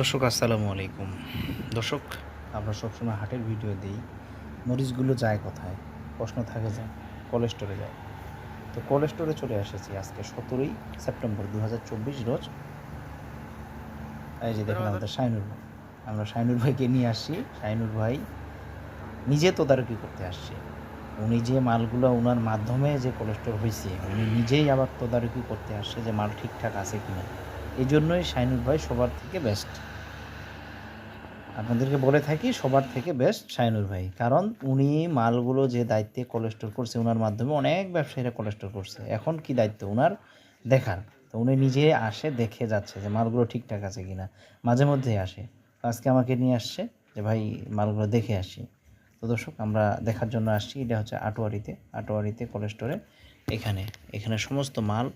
দর্শক আসসালামু আলাইকুম। দর্শক আমরা সবসময় হাটের ভিডিও দিই। মরিচগুলো যায় কোথায়? প্রশ্ন থাকে যে কোলেস্টোরে যায়। তো কোলেস্টোরে চলে এসেছি আজকে সতেরোই সেপ্টেম্বর দু হাজার চব্বিশ রোজ। এই যে দেখেন আমাদের শাইনুর ভাই। আমরা শাইনুর ভাইকে নিয়ে আসছি। শাইনুর ভাই নিজে তদারকি করতে আসছে। উনি যে মালগুলো ওনার মাধ্যমে যে কোলেস্টোর হয়েছে উনি নিজেই আবার তদারকি করতে আসছে যে মাল ঠিকঠাক আছে কিনা। এই জন্যই শাইনুর ভাই সবার থেকে বেস্ট আপনাদেরকে বলে থাকি, সবার থেকে বেস্ট শাইনুর ভাই। কারণ উনি মালগুলো যে দায়িত্বে কোলেস্টোর করছে ওনার মাধ্যমে অনেক ব্যবসায়ীরা কোলেস্টোর করছে। এখন কি দায়িত্ব? ওনার দেখার। তো উনি নিজে আসে, দেখে যাচ্ছে যে মালগুলো ঠিকঠাক আছে কিনা। মাঝে মধ্যেই আসে। আজকে আমাকে নিয়ে আসছে যে, ভাই, মালগুলো দেখে আসি। তো দর্শক, আমরা দেখার জন্য আসছি। এটা হচ্ছে আটোয়ারিতে। আটোয়ারিতে কোলেস্টোরে এখানে এখানে সমস্ত মাল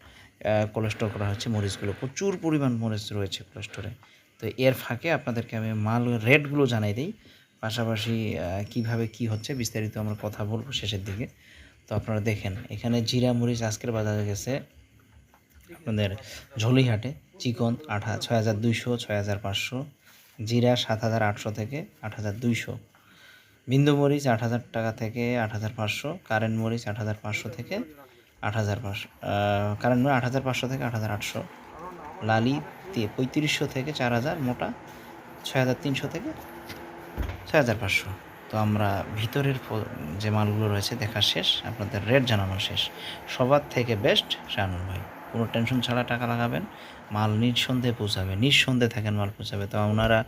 কোলেস্টোর করা হচ্ছে মরিচগুলো। প্রচুর পরিমাণ মরিচ রয়েছে কোলেস্টোরে তো এর ফাঁকে আপনাদেরকে আমি মাল রেটগুলো জানাই দিই। পাশাপাশি কীভাবে কি হচ্ছে বিস্তারিত আমরা কথা বলব শেষের দিকে। তো আপনারা দেখেন, এখানে জিরা মরিচ আজকের বাজারে গেছে আপনাদের ঝলিহাটে। চিকন হা- ছয় হাজার দুইশো, ছয় হাজার পাঁচশো। জিরা সাত হাজার আটশো থেকে আট হাজার দুইশো। বিন্দু মরিচ আট হাজার টাকা থেকে আট হাজার পাঁচশো, কারেন্ট মরিচ আট হাজার পাঁচশো থেকে আট হাজার পাঁচশো কারেন্ট মরিচ আট হাজার পাঁচশো থেকে আট হাজার আটশো, লালি পঁয়ত্রিশশো থেকে চার হাজার, মোটা ছয় হাজার তিনশো থেকে ছয় হাজার পাঁচশো। তো আমরা ভিতরের যে মালগুলো রয়েছে দেখা শেষ, আপনাদের রেট জানানো শেষ। সবার থেকে বেস্ট শাহানুর ভাই। কোনো টেনশন ছাড়া টাকা লাগাবেন মাল নিঃসন্দেহে পৌঁছাবে নিঃসন্দেহে থাকেন মাল পৌঁছাবে। তো ওনারা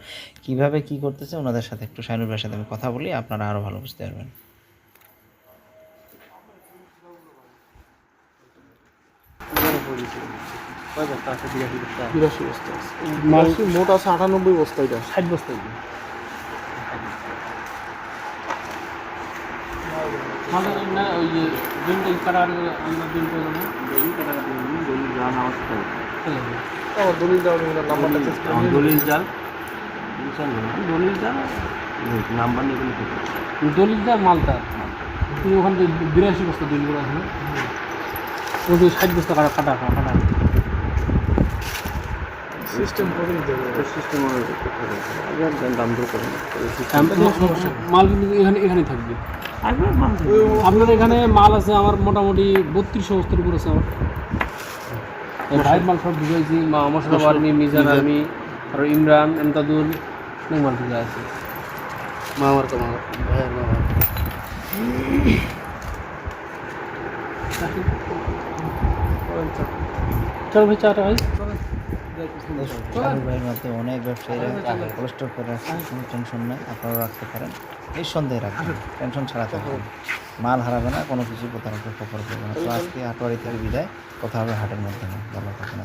কীভাবে কি করতেছে ওনাদের সাথে একটু শাহানুর ভাইয়ের সাথে আমি কথা বলি আপনারা আরও ভালো বুঝতে পারবেন। মোট আছে আটানব্বই বস্তা এটা। ষাট বস্তা আমাদের না ওই যে দিনটা আমরা দিন না? দলিল দলিল জাল দলিল জাল নাম্বার নিয়ে কোনো নেই। মালটা? তুমি ওখান থেকে বিরাশি বস্তা দলিল করে আছে ওই ষাট বস্তা কাটা কাটা কাটা। সিস্টেম করে সিস্টেম দাম দর system- মাল কিন্তু এখানে এখানেই থাকবে। মাল এখানে মাল আছে আমার মোটামুটি বত্রিশশো বস্তার উপর আছে আমার। এই ভাইয়ের মাল সব ঢুকাইছি মা মশলা আর্মি মিজান আর্মি আর ইমরান এমতাদুল অনেক মাল ঢুকে আছে। মামার তো মামার ভাইয়ের মামার চল ভাই চাটা ভাই ভাইয়ের মধ্যে অনেক ব্যবসায়ীরা কোলেস্ট্রল করে রাখছে কোনো টেনশন নেই আপনারাও রাখতে পারেন। এই নিঃসন্দেহে রাখবেন টেনশন ছাড়া থাকবেন মাল হারাবে না কোনো কিছু প্রতারকের খবর পড়বে না। তো আজকে হাটবাড়ি থেকে বিদায়। কথা হবে হাটের মাধ্যমে। ভালো থাকেন